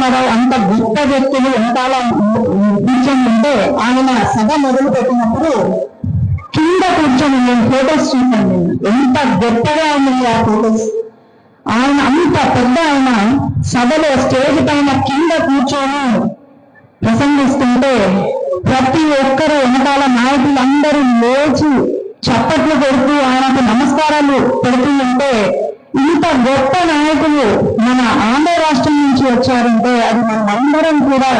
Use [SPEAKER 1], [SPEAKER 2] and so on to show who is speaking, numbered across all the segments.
[SPEAKER 1] వ్యక్తులు వెనకాల కూర్చొని ఉంటే ఆయన సభ మొదలు పెట్టినప్పుడు కింద కూర్చొని నేను ఫోటోస్ చూసాను ఎంత గొప్పగా ఉన్నాయి ఆ ఫోటోస్. ఆయన అంత పెద్ద ఆయన సభలో స్టేజ్ పైన కింద కూర్చొని ప్రసంగిస్తుంటే ప్రతి ఒక్కరు వెనకాల నాయకులందరూ లేచి చప్పట్లు కొడుతూ ఆయనకు నమస్కారాలు పెడుతూ ఉంటే ఇంత గొప్ప నాయకులు మన ఆంధ్ర రాష్ట్రం నుంచి వచ్చారంటే అది మనం అందరం కూడా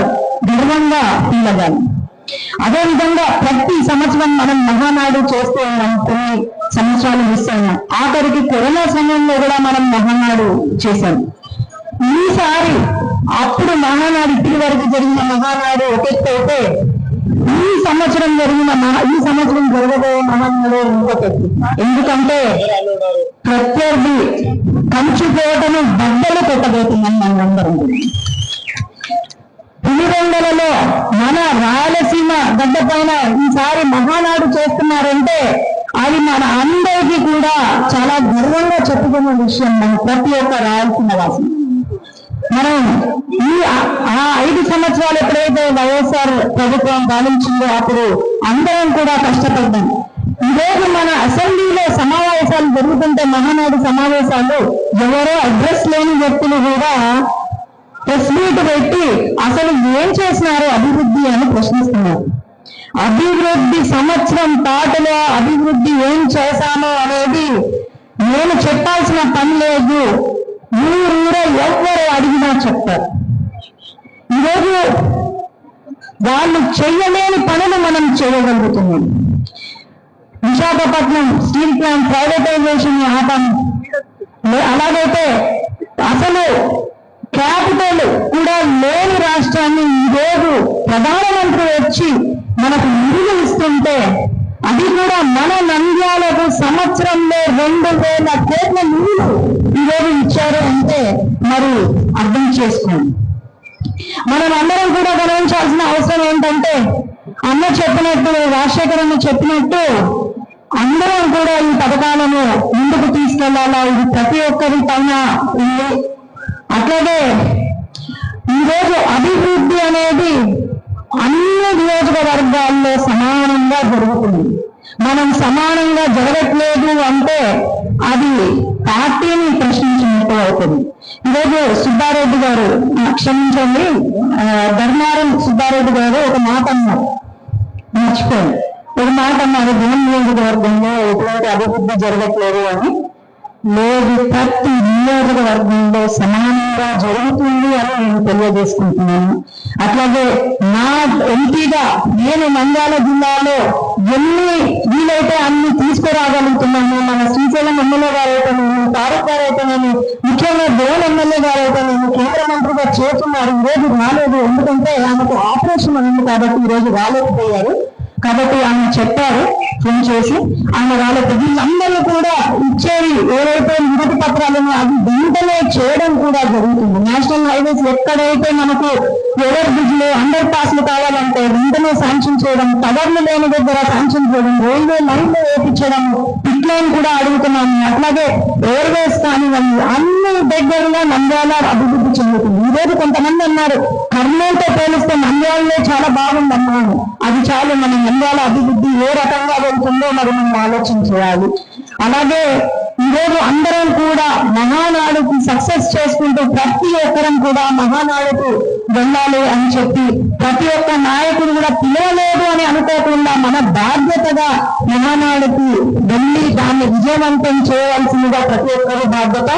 [SPEAKER 1] గర్వంగా ఫీల్ అవ్వాలి ప్రతి సంవత్సరం మనం మహానాడు చేస్తూ ఉన్నాం కొన్ని సంవత్సరాలు మిస్ అయినాం. ఆఖరికి కరోనా సమయంలో కూడా మనం మహానాడు చేశాం. ఈసారి అప్పుడు మహానాడు ఇప్పటి వరకు జరిగిన మహానాడు ఒకటి అయితే ఈ సంవత్సరం జరిగిన ఈ సంవత్సరం జరగబోయే మహానాడు ఇంకొక ఎందుకంటే ప్రత్యర్థి కంచుకోటను బద్దలు కొట్టబోతున్నాం మనందరం పులివెందలలో మన రాయలసీమ గడ్డ పైన ఈసారి మహానాడు చేస్తున్నారంటే అది మన అందరికీ కూడా చాలా గర్వంగా చెప్పుకున్న విషయం మన ప్రతి ఒక్క రాయలసీమ వాసి మనం ఈ ఆ- ఐదు సంవత్సరాలు ఎప్పుడైతే వైఎస్ఆర్ ప్రభుత్వం పాలించిందో అప్పుడు అందరం కూడా కష్టపడ్డాం. ఈరోజు మన అసెంబ్లీలో సమావేశాలు జరుగుతుంటే మహానాడు సమావేశాలు ఎవరో అడ్రస్ లేని వ్యక్తులు కూడా ప్రెస్ మీట్ పెట్టి అసలు ఏం చేసినారో అభివృద్ధి అని ప్రశ్నిస్తున్నారు. అభివృద్ధి సంవత్సరం పాటులో అభివృద్ధి ఏం చేశామో అనేది నేను చెప్పాల్సిన పని లేదు. ఊరూరే ఎవరు అడిగినా చెప్తారు. ఈరోజు వాళ్ళు చెయ్యలేని పనులు మనం చేయగలుగుతున్నాం. విశాఖపట్నం స్టీల్ ప్లాంట్ ప్రైవేటైజేషన్ ఆపాము అలాగైతే అసలు క్యాపిటల్ కూడా లేని రాష్ట్రాన్ని ఈరోజు ప్రధానమంత్రి వచ్చి మనకు నిధులు ఇస్తుంటే అది కూడా మన నంద్యాలకు సంవత్సరంలో రెండు వేల కోట్ల నిధులు. వారు అర్థం చేసుకోండి. మనం అందరం కూడా గమనించాల్సిన అవసరం ఏంటంటే అన్న చెప్పినట్టు రాజశేఖర్ అన్న చెప్పినట్టు అందరం కూడా ఈ పథకాలను ముందుకు తీసుకెళ్ళాలా? ఇది ప్రతి ఒక్కరి పైన ఉంది. అట్లాగే ఈరోజు అభివృద్ధి అనేది అన్ని నియోజకవర్గాల్లో సమానంగా జరుగుతుంది. మనం సమానంగా జరగట్లేదు అంటే అది పార్టీని ప్రశ్నించినట్టు అవుతుంది. ఈరోజు సుబ్బారెడ్డి గారు క్షమించండి ధర్మారం సుబ్బారెడ్డి గారు ఒక మాట అన్నారు. మర్చిపోయాను. ఒక మాట అన్నారు. జనం నియోజకవర్గంలో ఎటువంటి అభివృద్ధి జరగట్లేదు అని లేదు ప్రతి నియోజకవర్గంలో సమానంగా జరుగుతుంది అని నేను తెలియజేసుకుంటున్నాను. అట్లాగే నా ఎంపీగా నేను నంద్యాల జిల్లాలో ఎన్ని వీలైతే అన్ని తీసుకురాగలుగుతున్నాను. మన శ్రీశైలం ఎమ్మెల్యే గారు అయితేనేమి తారక్ గారు అయితేనేమి ముఖ్యంగా భువన్ ఎమ్మెల్యే గారు అయితేనేమి కేంద్ర మంత్రిగా చేస్తున్నారు. ఈ రోజు రాలేదు. ఎందుకంటే ఆమెకు ఆపరేషన్ ఉంది కాబట్టి ఈ రోజు రాలేకపోయారు. కాబట్టి ఆమె చెప్పారు ఫోన్ చేసి ఆయన వాళ్ళకి ప్రజలందరూ కూడా ఇచ్చేవి ఏవైతే వినతి పత్రాలు అవి వెంటనే చేయడం కూడా జరుగుతుంది. నేషనల్ హైవేస్ ఎక్కడైతే మనకు ఎవర్ బ్రిడ్జ్లు అండర్ పాస్లు కావాలంటే వెంటనే శాంక్షన్ చేయడం టవర్లు లేని దగ్గర శాంక్షన్ చేయడం రైల్వే లైన్లు వేపించడం పిట్ లైన్ కూడా అడుగుతున్నాము. అట్లాగే ఎయిర్వేస్ కానివ్వండి అన్ని దగ్గరలో నంద్యాల అభివృద్ధి చెందుతుంది. ఈ రోజు కొంతమంది అన్నారు కర్నూలుతో పోలిస్తే నంద్యాలలో చాలా బాగుందన్నాను అది చాలు మన ఇండియాలో అభివృద్ధి ఏ రకంగా వెళ్తుందో మరి మనం ఆలోచన చేయాలి అలాగే ఈరోజు అందరం కూడా మహానాడుకు సక్సెస్ చేసుకుంటూ ప్రతి ఒక్కరం కూడా మహానాడుకు వెళ్ళాలి అని చెప్పి ప్రతి ఒక్క నాయకుడు కూడా పిలవలేదు అని అనుకోకుండా మన బాధ్యతగా మహానాడుకి వెళ్ళి దాన్ని విజయవంతం చేయవలసిందిగా ప్రతి ఒక్కరు బాధ్యత